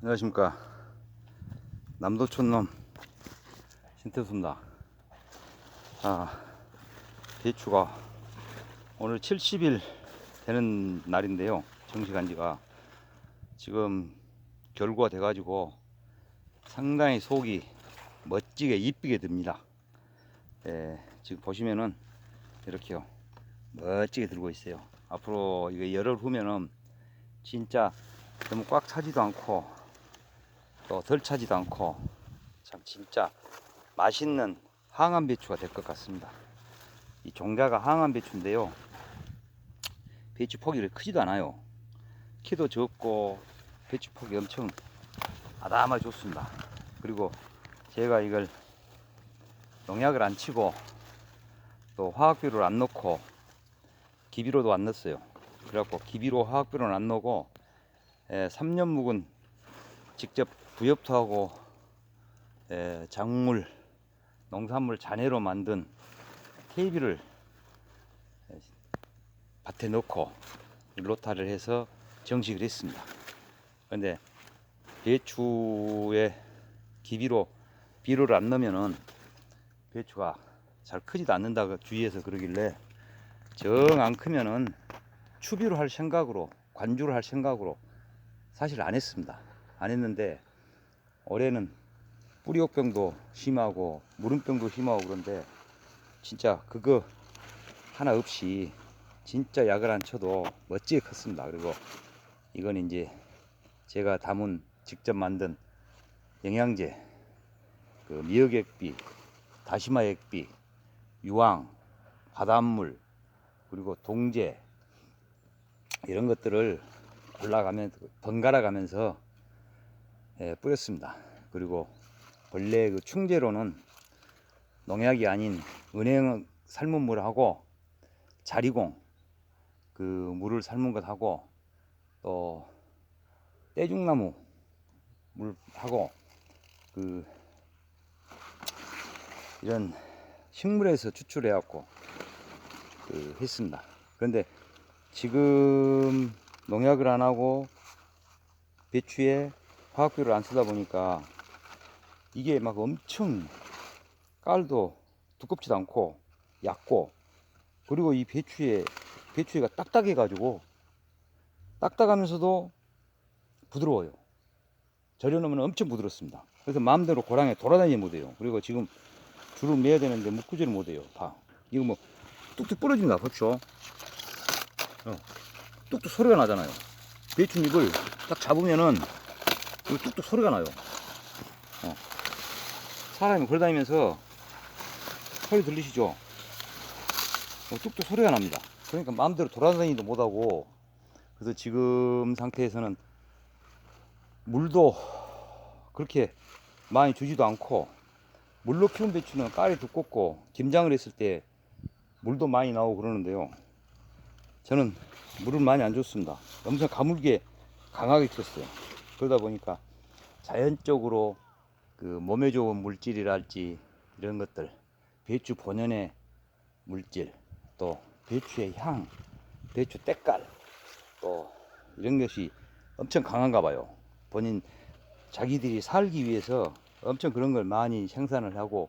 안녕하십니까. 남도촌놈 신태수입니다. 아 배추가 오늘 70일 되는 날인데요. 정식한 지가 지금 결구가 돼 가지고 상당히 속이 멋지게 이쁘게 듭니다. 예, 지금 보시면은 이렇게요. 멋지게 들고 있어요. 앞으로 이거 열흘 후면은 진짜 너무 꽉 차지도 않고 또 덜 차지도 않고 참 진짜 맛있는 항암 배추가 될 것 같습니다. 이 종자가 항암 배추인데요. 배추 폭이 크지도 않아요. 키도 적고 배추 폭이 엄청 아담하게 좋습니다. 그리고 제가 이걸 농약을 안 치고 또 화학비료를 안 넣고 기비로도 안 넣었어요. 그래갖고 기비로 화학비료는 안 넣고 에, 3년 묵은 직접 부엽토하고 에, 작물, 농산물 잔해로 만든 KB를 밭에 넣고 로타를 해서 정식을 했습니다. 그런데 배추에 기비로 비료를 안 넣으면은 배추가 잘 크지도 않는다 주위에서 그러길래 정 안 크면은 추비로 할 생각으로 관주를 할 생각으로 사실 안 했습니다. 안 했는데 올해는 뿌리옥병도 심하고 무름병도 심하고 그런데 진짜 그거 하나 없이 진짜 약을 안 쳐도 멋지게 컸습니다. 그리고 이건 이제 제가 담은 직접 만든 영양제 그 미역액비, 다시마 액비, 유황, 바닷물 그리고 동제 이런 것들을 골라가면서 번갈아 가면서 예, 뿌렸습니다. 그리고 본래 그 충제로는 농약이 아닌 은행 삶은 물하고 자리공 그 물을 삶은 것하고 또 떼죽나무 물하고 그 이런 식물에서 추출해 갖고 그 했습니다. 그런데 지금 농약을 안 하고 배추에 화학비료를 안 쓰다 보니까 이게 막 엄청 깔도 두껍지도 않고 얇고 그리고 이 배추에 배추가 딱딱해 가지고 딱딱하면서도 부드러워요. 절여 놓으면 엄청 부드럽습니다. 그래서 마음대로 고랑에 돌아다니지 못해요. 그리고 지금 줄을 매야 되는데 묶지를 못해요. 봐. 이거 뭐 뚝뚝 부러집니다. 그렇죠? 어. 뚝뚝 소리가 나잖아요. 배추잎을 딱 잡으면은 이거 뚝뚝 소리가 나요. 어. 사람이 걸어다니면서 소리 들리시죠? 어, 뚝뚝 소리가 납니다. 그러니까 마음대로 돌아다니지도 못하고 그래서 지금 상태에서는 물도 그렇게 많이 주지도 않고 물로 키운 배추는 깔이 두껍고 김장을 했을 때 물도 많이 나오고 그러는데요. 저는 물을 많이 안 줬습니다. 엄청 가물게 강하게 키웠어요. 그러다 보니까 자연적으로 그 몸에 좋은 물질이랄지 이런 것들, 배추 본연의 물질, 또 배추의 향, 배추 때깔, 또 이런 것이 엄청 강한가 봐요. 본인 자기들이 살기 위해서 엄청 그런 걸 많이 생산을 하고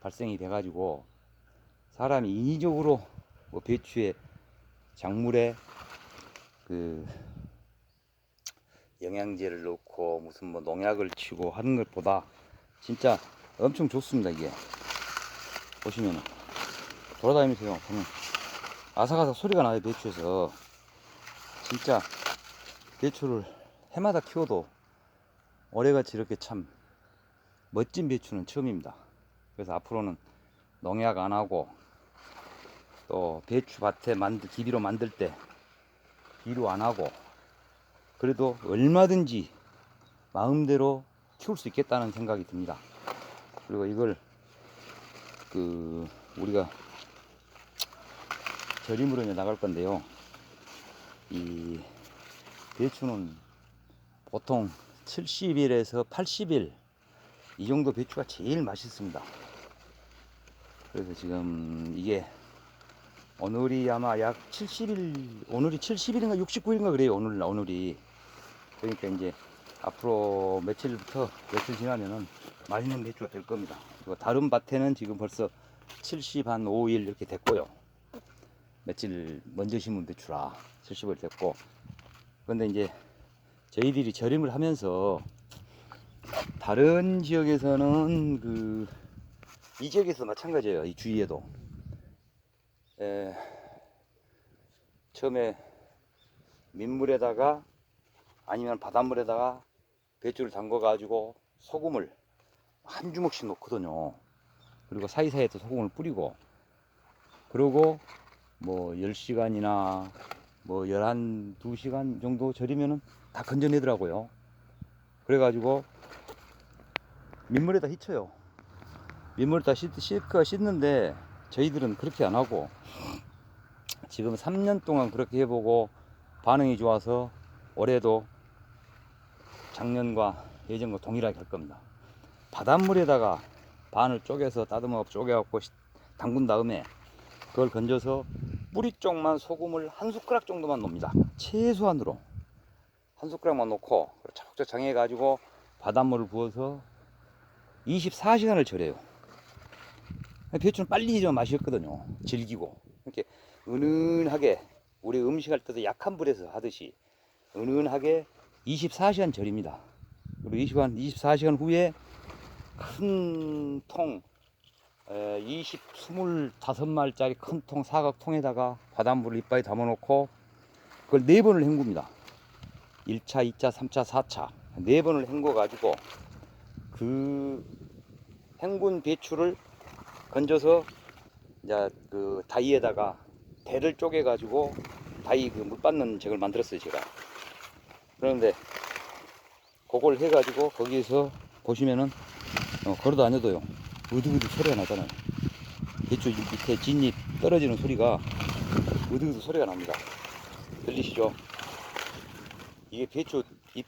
발생이 돼 가지고 사람이 인위적으로 뭐 배추에 작물에 그 영양제를 넣고 무슨 뭐 농약을 치고 하는 것보다 진짜 엄청 좋습니다 이게. 보시면은. 돌아다니면서요 보면. 아삭아삭 소리가 나요 배추에서. 진짜 배추를 해마다 키워도 올해같이 이렇게 참 멋진 배추는 처음입니다. 그래서 앞으로는 농약 안 하고 또 배추 밭에 만들 기비로 만들 때 비료 안 하고 그래도 얼마든지 마음대로 키울 수 있겠다는 생각이 듭니다. 그리고 이걸 그 우리가 절임으로 이제 나갈 건데요. 이 배추는 보통 70일에서 80일 이 정도 배추가 제일 맛있습니다. 그래서 지금 이게 오늘이 아마 약 70일, 오늘이 70일인가 69일인가 그래요. 오늘, 오늘이. 그러니까 이제 앞으로 며칠부터 며칠 지나면은 맛있는 배추가 될 겁니다. 그리고 다른 밭에는 지금 벌써 70 한 5일 이렇게 됐고요. 며칠 먼저 심은 배추라 70일 됐고. 근데 이제 저희들이 절임을 하면서 다른 지역에서는 그 이 지역에서 마찬가지예요. 이 주위에도. 에, 처음에 민물에다가 아니면 바닷물에다가 배추를 담궈 가지고 소금을 한 주먹씩 넣거든요. 그리고 사이사이에 또 소금을 뿌리고 그러고 뭐 10시간이나 뭐 11, 2시간 정도 절이면은 다 건져내더라고요. 그래가지고 민물에다 휘쳐요. 민물에다 씻는데 저희들은 그렇게 안 하고 지금 3년 동안 그렇게 해보고 반응이 좋아서 올해도 작년과 예전과 동일하게 할 겁니다. 바닷물에다가 반을 쪼개서 따듬어 쪼개갖고 시- 담근 다음에 그걸 건져서 뿌리 쪽만 소금을 한 숟가락 정도만 넣습니다. 최소한으로 한 숟가락만 넣고 차곡차곡 장해가지고 바닷물을 부어서 24시간을 절여요. 배추는 빨리 익으면 맛이 없거든요. 질기고 이렇게 은은하게 우리 음식할 때도 약한 불에서 하듯이 은은하게 24시간 절입니다. 그리고 20시간, 24시간 후에 큰 통, 에, 20, 25마리짜리 큰 통, 사각통에다가 바닷물을 이빨에 담아놓고 그걸 네 번을 헹굽니다. 1차, 2차, 3차, 4차. 네 번을 헹궈가지고 그 헹군 배추를 건져서 이제 그 다이에다가 대를 쪼개가지고 다이 그 물 받는 저걸 만들었어요, 제가. 그런데 그걸 해가지고 거기서 보시면은 어, 걸어 다녀도요. 으드으드 소리가 나잖아요. 배추 밑에 진잎 떨어지는 소리가 으드으드 소리가 납니다. 들리시죠? 이게 배추 잎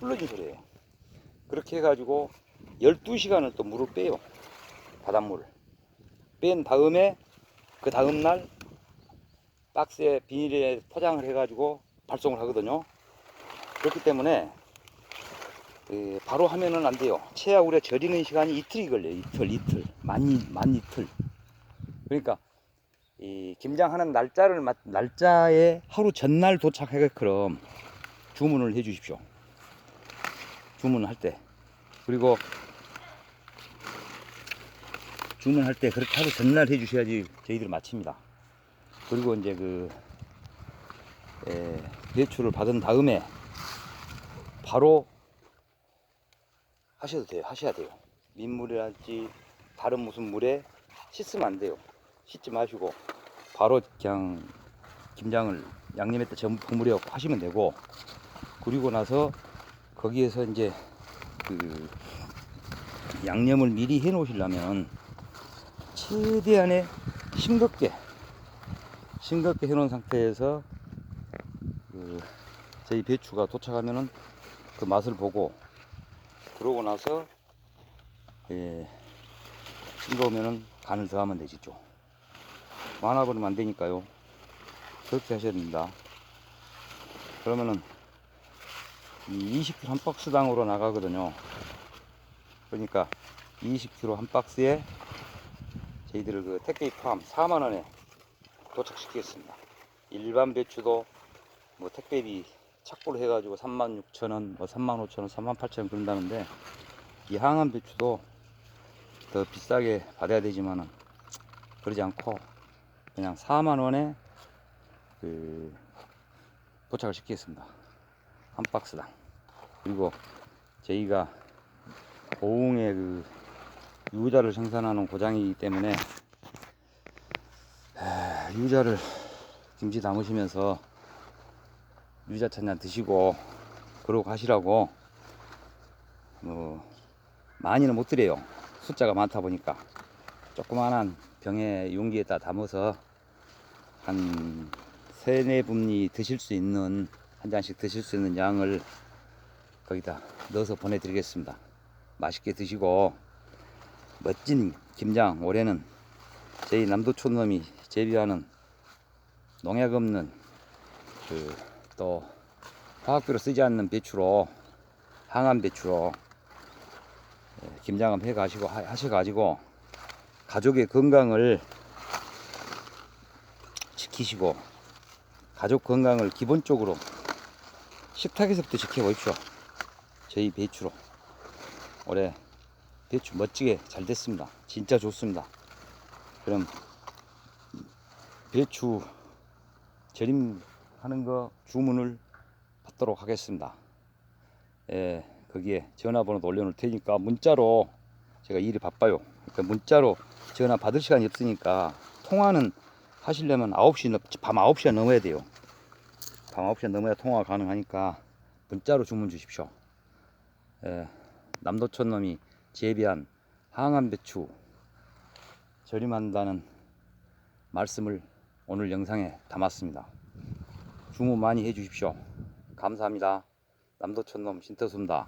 불러진 소리예요. 그렇게 해가지고 12시간을 또 물을 빼요. 바닷물을. 뺀 다음에 그 다음날 박스에 비닐에 포장을 해가지고 발송을 하거든요 그렇기 때문에 예, 바로 하면은 안 돼요. 최하 우리가 절이는 시간이 이틀이 걸려요. 이틀, 이틀, 만, 이- 만 이틀. 그러니까 이 김장하는 날짜를 맞- 날짜에 하루 전날 도착하게끔 주문을 해 주십시오. 주문할 때. 그리고 주문할 때 그렇게 하루 전날 해 주셔야지 저희들 마칩니다. 그리고 이제 그 에, 배추를 받은 다음에 바로 하셔도 돼요. 하셔야 돼요. 민물이랄지 다른 무슨 물에 씻으면 안 돼요. 씻지 마시고 바로 그냥 김장을 양념했다 전부 버무려 하시면 되고 그리고 나서 거기에서 이제 그 양념을 미리 해 놓으시려면 최대한의 싱겁게 싱겁게 해 놓은 상태에서 그 저희 배추가 도착하면은 그 맛을 보고 그러고 나서 예, 싱거우면은 간을 더하면 되지죠. 많아버리면 안 되니까요. 그렇게 하셔야 됩니다. 그러면은 이 20kg 한 박스당으로 나가거든요. 그러니까 20kg 한 박스에 저희들을 그 택배 포함 4만 원에 도착시키겠습니다. 일반 배추도 뭐 택배비 착보를 해가지고 3만 6천 원, 뭐 3만 5천 원, 3만 8천 원 그런다는데 이 항암 배추도 더 비싸게 받아야 되지만은 그러지 않고 그냥 4만 원에 그 도착을 시키겠습니다. 한 박스당. 그리고 저희가 고흥의 그 유자를 생산하는 고장이기 때문에 하, 유자를 김치 담으시면서 유자찬 잔 드시고 그러고 가시라고 뭐 많이는 못 드려요. 숫자가 많다 보니까. 조그만한 병에 용기에다 담아서 한 세네 분이 드실 수 있는 한 잔씩 드실 수 있는 양을 거기다 넣어서 보내드리겠습니다. 맛있게 드시고. 멋진 김장 올해는 저희 남도촌놈이 재배하는 농약 없는 그 또 화학비료 쓰지 않는 배추로 항암 배추로 예, 김장함 해 가시고 하셔 가지고 가족의 건강을 지키시고 가족 건강을 기본적으로 식탁에서부터 지켜보십시오. 저희 배추로 올해 배추 멋지게 잘 됐습니다. 진짜 좋습니다. 그럼 배추 절임 하는 거 주문을 받도록 하겠습니다. 예, 거기에 전화번호도 올려놓을 테니까 문자로 제가 일이 바빠요. 그러니까 문자로 전화 받을 시간이 없으니까 통화는 하시려면 9시, 넘- 밤 9시가 넘어야 돼요. 밤 9시가 넘어야 통화가 가능하니까 문자로 주문 주십시오. 예, 남도촌 놈이 재배한 항암 배추 절임한다는 말씀을 오늘 영상에 담았습니다. 주문 많이 해 주십시오. 감사합니다. 남도촌 놈 신터수입니다.